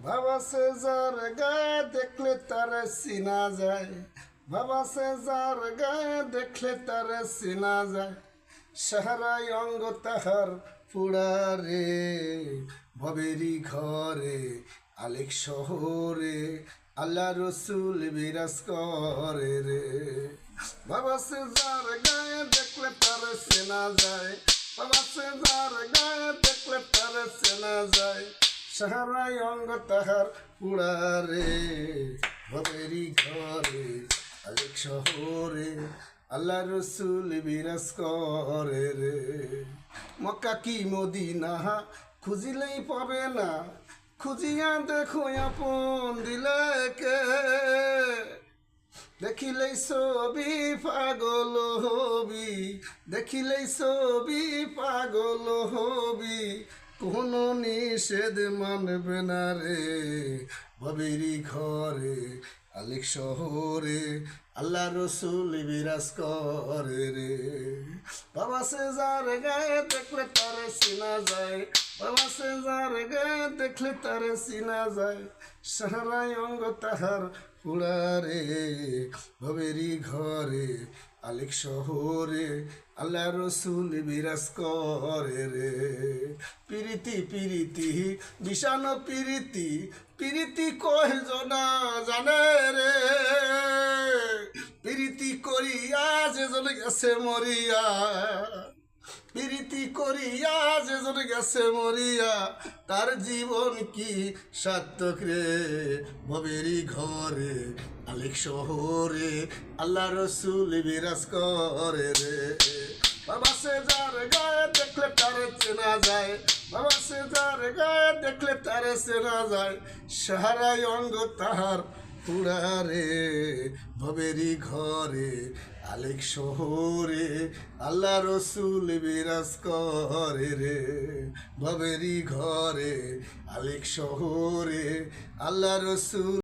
বাবা দেখলে তার চিনা যায়। বাবা সে যার গায়ে দেখলে তার চিনা যায়। সাহারাই অঙ্গ তাহার পুড়ারে ভবেরি ঘরে, আলেক শহরে, আল্লাহ রসুল বিরাজ করে রে। বাবা সে যার গায়ে দেখলে তার চেনা যায়। বাবা সে যার গায়ে দেখলে তার চেনা যায়। সাহারাই অঙ্গ তাহার পুড়ারে ভবেরি ঘরে আলেক শহরে আল্লাহ রসুল বিরাজ করে রে। মক্কা কি মদিনা খুঁজিলেই পাবে না, খুঁজিয়া দেখো আপন দিলে কে? দেখিলেই ছবি পাগল হবি দেখিলেই ছবি পাগল হবি, কোনো নিষেধ মানবে না রে ভবেরি ঘরে, আলেক শহরে, আল্লাহ রসুল বিরাজ করে রে। বাবা সে যার গায়ে দেখলে তারে চিনা যায়, বাবা সে যার গায়ে দেখলে তারে চিনা যায়, সাহারায় অঙ্গ তাহার পুড়ারে ভবেরি ঘরে, আলেক শহরে, আল্লাহ রসুল বিরাজ করে রে। পিরিতি পিরিতি বিষাণ পিরিতি পিরিতি কয় জনা জানে রে। পিরিতি করিয়া যে জন গেছে মরিয়া প্রীতি করিয়া যে জন গেছে মরিয়া, তার জীবন কি সার্থক রে? ভবেরি ঘরে আলেক শহরে, আল্লাহ রসুল বিরাজ করে রে। বাবা সে যার গায়ে দেখলে তারে চেনা যায়, বাবা সে যার গায়ে দেখলে তারে চেনা যায় সাহারাই অঙ্গ তাহার পুরারে ভবেরি ঘরে, আলেক শহরে, আল্লাহ রসুল বিরাজ করে রে। ভবেরি ঘরে, আলেক শহরে, আল্লাহ রসুল